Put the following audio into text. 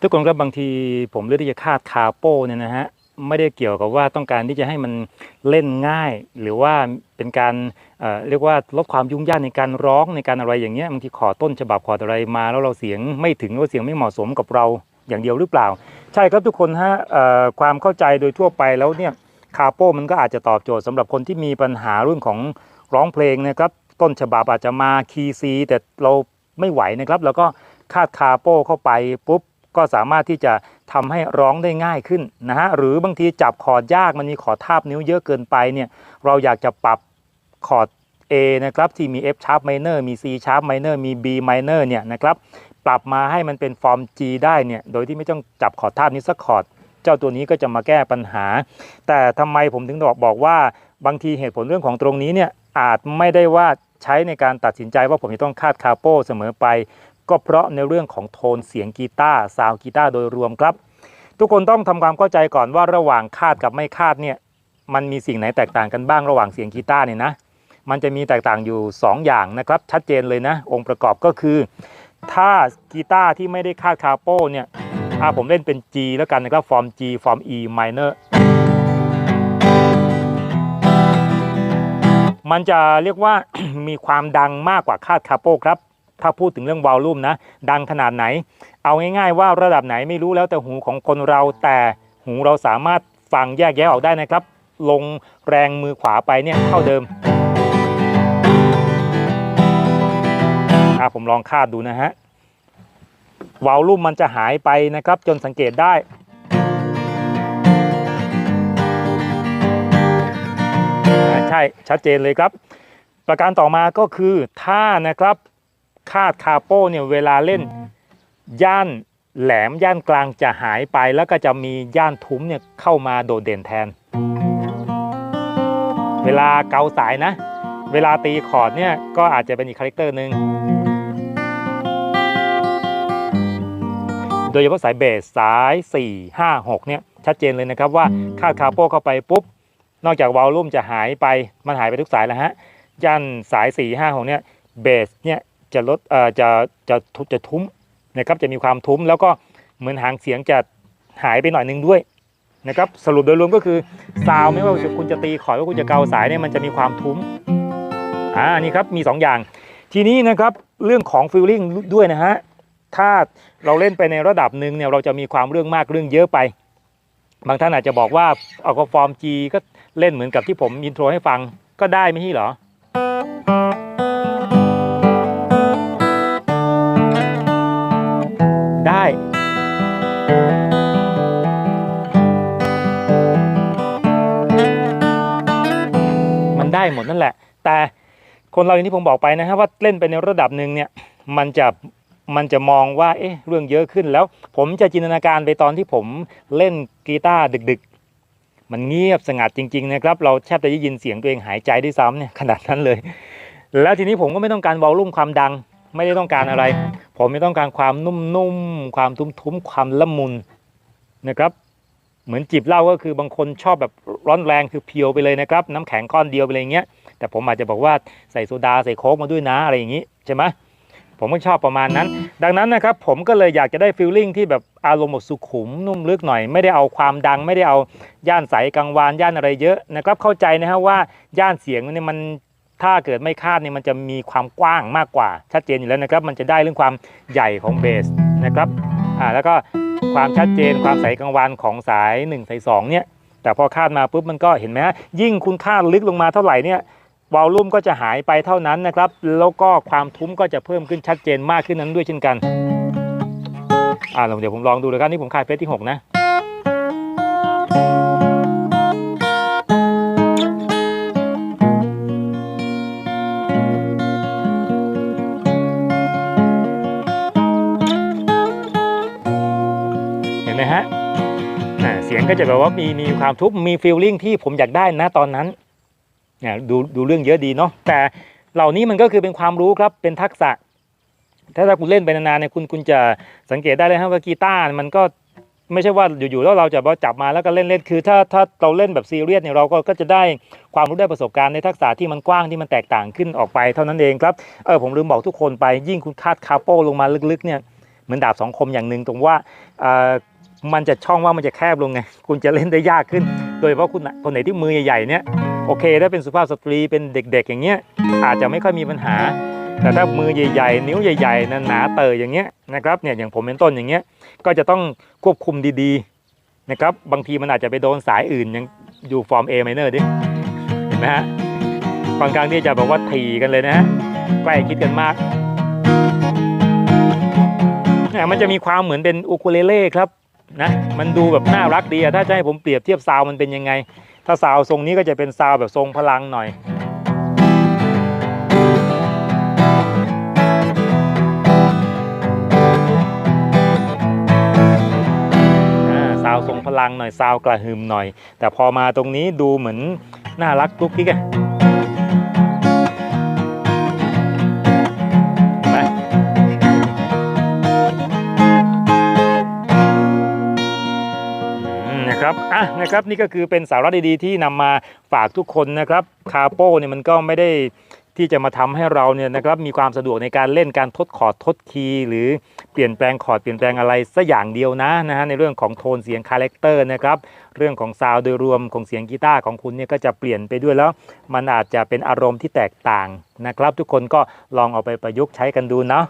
ทุกคนครับบางทีผมเลือกที่จะคาดคาโป้เนี่ยนะฮะไม่ได้เกี่ยวกับว่าต้องการที่จะให้มันเล่นง่าย หรือว่าเป็นการเเรียกว่าลดความยุ่งยากในการร้องในการอะไรอย่างเงี้ยบางทีขอต้นฉบับขออะไรมา แล้วเราเสียงไม่ถึงหรือว่าเสียงไม่เหมาะสมกับเราอย่างเดียวหรือเปล่า ใช่ครับทุกคนฮะความเข้าใจโดยทั่วไปแล้วเนี่ยคาโป้มันก็อาจจะตอบโจทย์สำหรับคนที่มีปัญหาเรื่องของร้องเพลงนะครับต้นฉบับอาจจะมาคีย์ซีแต่เราไม่ไหวนะครับ แล้วก็คาดคาโป้เข้าไปปุ๊บ ก็สามารถที่จะทำให้ร้องได้ง่ายขึ้นนะฮะหรือบางทีจับคอร์ดยากมันมีขอร์ดทาบนิ้วเยอะเกินไปเนี่ยเราอยากจะปรับคอร์ด A นะครับที่มี F sharp minor มี C sharp minor มี B minor เนี่ยนะครับปรับมาให้มันเป็นฟอร์ม G ได้เนี่ยโดยที่ไม่ต้องจับคอร์ดทาบนี้สักคอร์ดเจ้าตัวนี้ก็จะมาแก้ปัญหา แต่ทำไมผมถึงบอกบอกว่าบางทีเหตุผลเรื่องของตรงนี้เนี่ยอาจไม่ได้ว่าใช้ในการตัดสินใจว่าผมจะต้องคาดคาโป้เสมอไป ก็เพราะในเรื่องของโทนเสียงกีตาร์ซาวกีตาร์โดยรวมครับ ทุกคนต้องทำความเข้าใจก่อนว่าระหว่างคาดกับไม่คาดเนี่ยมันมีสิ่งไหนแตกต่างกันบ้างระหว่างเสียงกีตาร์เนี่ยนะมันจะมีแตกต่างอยู่ 2 อย่างนะครับ ชัดเจนเลยนะ องค์ประกอบก็คือ ถ้ากีตาร์ที่ไม่ได้คาดคาโป้เนี่ยถ้าผมเล่นเป็น G แล้วกันนะครับฟอร์ม G ฟอร์ม E minor มันจะเรียกว่ามีความดังมากกว่าคาดคาโป้ครับ ถ้าพูดถึงเรื่องวอลลุ่มนะ ดังขนาดไหน เอาง่ายๆว่าระดับไหนไม่รู้แล้วแต่หูของคนเราแต่หูเราสามารถฟังแยกแยะออกได้นะครับ ลงแรงมือขวาไปเนี่ยเท่าเดิมอะผมลองคาดดูนะฮะวอลลุ่มมันจะหายไปนะครับ จนสังเกตได้ใช่ชัดเจนเลยครับ ประการต่อมาก็คือถ้านะครับ คาดคาโป้เนี่ยเวลาเล่นย่านแหลมย่านกลางจะหายไปแล้วก็จะมีย่านทุ้มเนี่ยเข้ามาโดดเด่นแทน เวลาเกาสายนะ เวลาตีคอร์ดเนี่ยก็อาจจะเป็นอีกคาแรคเตอร์หนึ่งโดยเฉพาะสายเบสสาย 4 5 6เนี่ยชัดเจนเลยนะครับว่าคาดคาโป้เข้าไปปุ๊บ นอกจากวอลลุ่มจะหายไปมันหายไปทุกสายแล้วฮะย่านสาย 4 5 6เนี่ยเบสเนี่ย จะลดเอ่อจะจะจะทุ้มนะครับจะมีความทุ้มแล้วก็เหมือนหางเสียงจะหายไปหน่อยนึงด้วยนะครับสรุปโดยรวมก็คือซาวไม่ว่าคุณจะตีขอร์ดว่าคุณจะเกาสายเนี่ยมันจะมีความทุ้มอ่านี่ครับมี 2 อย่าง ทีนี้นะครับเรื่องของฟิลลิ่งด้วยนะฮะถ้าเราเล่นไปในระดับหนึ่งเนี่ยเราจะมีความเรื่องมากเรื่องเยอะไป บางท่านอาจจะบอกว่าเอาก็ฟอร์ม G ก็เล่นเหมือนกับที่ผมอินโทรให้ฟังก็ได้ไม่ใช่เหรอ หมดนั่นแหละ แต่คนเราอย่างที่ผมบอกไปนะครับว่าเล่นไปในระดับหนึ่งเนี่ยมันจะมันจะมองว่าเอ๊ะเรื่องเยอะขึ้นแล้ว ผมจะจินตนาการไปตอนที่ผมเล่นกีตาร์ดึกๆ มันเงียบสงัดจริงๆนะครับเราแทบจะได้ยินเสียงตัวเองหายใจด้วยซ้ำเนี่ยขนาดนั้นเลย แล้วทีนี้ผมก็ไม่ต้องการวอลลุ่มความดัง ไม่ได้ต้องการอะไร ผมไม่ต้องการความนุ่มๆความทุ้มๆความละมุนนะครับ เหมือนจิบเหล้าก็คือบางคนชอบแบบร้อนแรงคือเพียวไปเลยนะครับ น้ำแข็งก้อนเดียวไปเลยอย่างเงี้ยแต่ผมอาจจะบอกว่าใส่โซดาใส่โค้กมาด้วยนะอะไรอย่างงี้ใช่ไหมผมก็ชอบประมาณนั้น ดังนั้นนะครับผมก็เลยอยากจะได้ฟีลลิ่งที่แบบอารมณ์สุขุมนุ่มลึกหน่อย ไม่ได้เอาความดัง ไม่ได้เอาย่านใสกังวานย่านอะไรเยอะนะครับเข้าใจนะฮะว่าย่านเสียงเนี่ยมันถ้าเกิดไม่คาดเนี่ยมันจะมีความกว้างมากกว่าชัดเจนอยู่แล้วนะครับ มันจะได้เรื่องความใหญ่ของเบสนะครับอ่าแล้วก็ ความชัดเจนความใสกลางวันของสาย1สาย2เนี่ยแต่พอคาดมาปุ๊บมันก็เห็นไหมฮะยิ่งคุณคาดลึกลงมาเท่าไหร่เนี่ยวอลลุ่มก็จะหายไปเท่านั้นนะครับ แล้วก็ความทุ้มก็จะเพิ่มขึ้นชัดเจนมากขึ้นนั้นด้วยเช่นกัน อ่าเดี๋ยวผมลองดูเลยครับนี่ผมคาดเฟสที่ 6 นะ ไหมฮะเสียงก็จะแบบว่ามีมีความทุบมีฟีลลิ่งที่ผมอยากได้นะตอนนั้นนี่ดูดูเรื่องเยอะดีเนาะแต่เหล่านี้มันก็คือเป็นความรู้ครับเป็นทักษะ ถ้าถ้าคุณเล่นไปนานๆเนี่ยคุณคุณจะสังเกตได้เลยครับว่ากีตาร์มันก็ไม่ใช่ว่าอยู่ๆแล้วเราจะจับมาแล้วก็เล่นเล่นคือ ถ้าถ้าเราเล่นแบบซีเรียสเนี่ยเราก็ก็จะได้ความรู้ได้ประสบการณ์ในทักษะที่มันกว้างที่มันแตกต่างขึ้นออกไปเท่านั้นเองครับเออผมลืมบอกทุกคนไปยิ่งคุณคาดคาโป้ลงมาลึกๆเนี่ยเหมือนดาบสองคมอย่างหนึ่งตรงว่าเออ มันจะช่องว่ามันจะแคบลงไง คุณจะเล่นได้ยากขึ้น โดยเฉพาะคุณคนไหนที่มือใหญ่ๆเนี่ยโอเคถ้าเป็นสุภาพสตรีเป็นเด็ก ๆ อย่างเงี้ยอาจจะไม่ค่อยมีปัญหา แต่ถ้ามือใหญ่ๆ นิ้วใหญ่ๆหนาๆเตยอย่างเงี้ยนะครับเนี่ยอย่างผมเป็นต้นอย่างเงี้ยก็จะต้องควบคุมดีๆนะครับบางทีมันอาจจะไปโดนสายอื่นอย่างอยู่ฟอร์ม A minor ดิเห็นไหมฮะบางครั้งที่จะแบบว่าถีกันเลยนะฮะใกล้คิดกันมากเนี่ยมันจะมีความเหมือนเป็นอูคูเลเล่ครับ นะมันดูแบบน่ารักดีอะถ้าจะให้ผมเปรียบเทียบซาวมันเป็นยังไง ถ้าซาวทรงนี้ก็จะเป็นซาวแบบทรงพลังหน่อยซาวทรงพลังหน่อยซาวกระหึ่มหน่อย แต่พอมาตรงนี้ดูเหมือนน่ารักกุ๊กกิ๊กอะับอะนะครับนี่ก็คือเป็นสาระดีๆ ที่นำมาฝากทุกคนนะครับคาโป้เนี่ยมันก็ไม่ได้ที่จะมาทำให้เราเนี่ยนะครับมีความสะดวกในการเล่นการทดคอร์ดทดคีย์หรือเปลี่ยนแปลงคอร์ดเปลี่ยนแปลงอะไรสักอย่างเดียวนะนะฮะในเรื่องของโทนเสียงคาแรคเตอร์นะครับเรื่องของซาวด์โดยรวมของเสียงกีตาร์ของคุณเนี่ยก็จะเปลี่ยนไปด้วยแล้ว มันอาจจะเป็นอารมณ์ที่แตกต่างนะครับ ทุกคนก็ลองเอาไปประยุกต์ใช้กันดูเนาะ